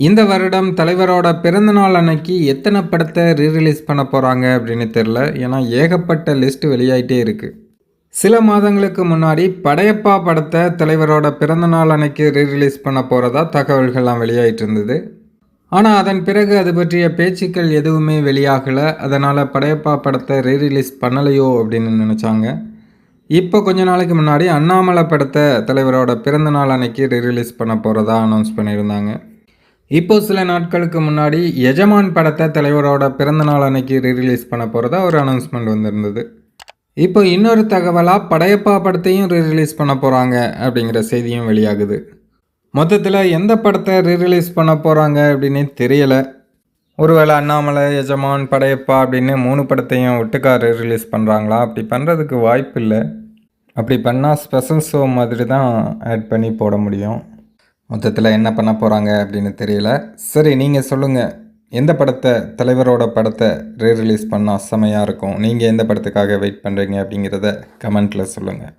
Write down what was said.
இந்த வருடம் தலைவரோட பிறந்தநாள் அன்னைக்கு எத்தனை படத்தை ரீரிலீஸ் பண்ண போகிறாங்க அப்படின்னு தெரில ஏன்னா ஏகப்பட்ட லிஸ்ட் வெளியாயிட்டே இருக்குது சில மாதங்களுக்கு முன்னாடி படையப்பா படத்தை தலைவரோட பிறந்தநாள் அன்னைக்கு ரீரிலீஸ் பண்ண போகிறதா தகவல்கள்லாம் வெளியாயிட்டு இருந்தது. ஆனால் அதன் பிறகு அது பற்றிய பேச்சுக்கள் எதுவுமே வெளியாகலை. அதனால் படையப்பா படத்தை ரீரிலீஸ் பண்ணலையோ அப்படின்னு நினச்சாங்க. இப்போ கொஞ்ச நாளைக்கு முன்னாடி அண்ணாமலை படத்தை தலைவரோட பிறந்தநாள் அன்னைக்கு ரீரிலீஸ் பண்ண போகிறதா அனௌன்ஸ் பண்ணியிருந்தாங்க. இப்போ சில நாட்களுக்கு முன்னாடி எஜமான் படத்தை தலைவரோட பிறந்தநாள் அன்னைக்கு ரீரிலீஸ் பண்ண போகிறதா ஒரு அனௌன்ஸ்மெண்ட் வந்திருந்தது. இப்போ இன்னொரு தகவலாக படையப்பா படத்தையும் ரீரிலீஸ் பண்ண போகிறாங்க அப்படிங்கிற செய்தியும் வெளியாகுது. மொத்தத்தில் எந்த படத்தை ரீரிலீஸ் பண்ண போகிறாங்க அப்படின்னு தெரியலை. ஒருவேளை அண்ணாமலை எஜமான் படையப்பா அப்படின்னு மூணு படத்தையும் ஒட்டுக்கா ரீரிலீஸ் பண்ணுறாங்களா அப்படி பண்ணுறதுக்கு வாய்ப்பு இல்லை. அப்படி பண்ணால் ஸ்பெஷல் ஷோ மாதிரி தான் ஆட் பண்ணி போட முடியும். மொத்தத்தில் என்ன பண்ண போகிறாங்க அப்படின்னு தெரியல. சரி நீங்கள் சொல்லுங்கள் எந்த படத்தை தலைவரோட படத்தை ரீரிலீஸ் பண்ணால் செமையாக இருக்கும்? நீங்கள் எந்த படத்துக்காக வெயிட் பண்ணுறீங்க அப்படிங்கிறத கமெண்ட்டில் சொல்லுங்கள்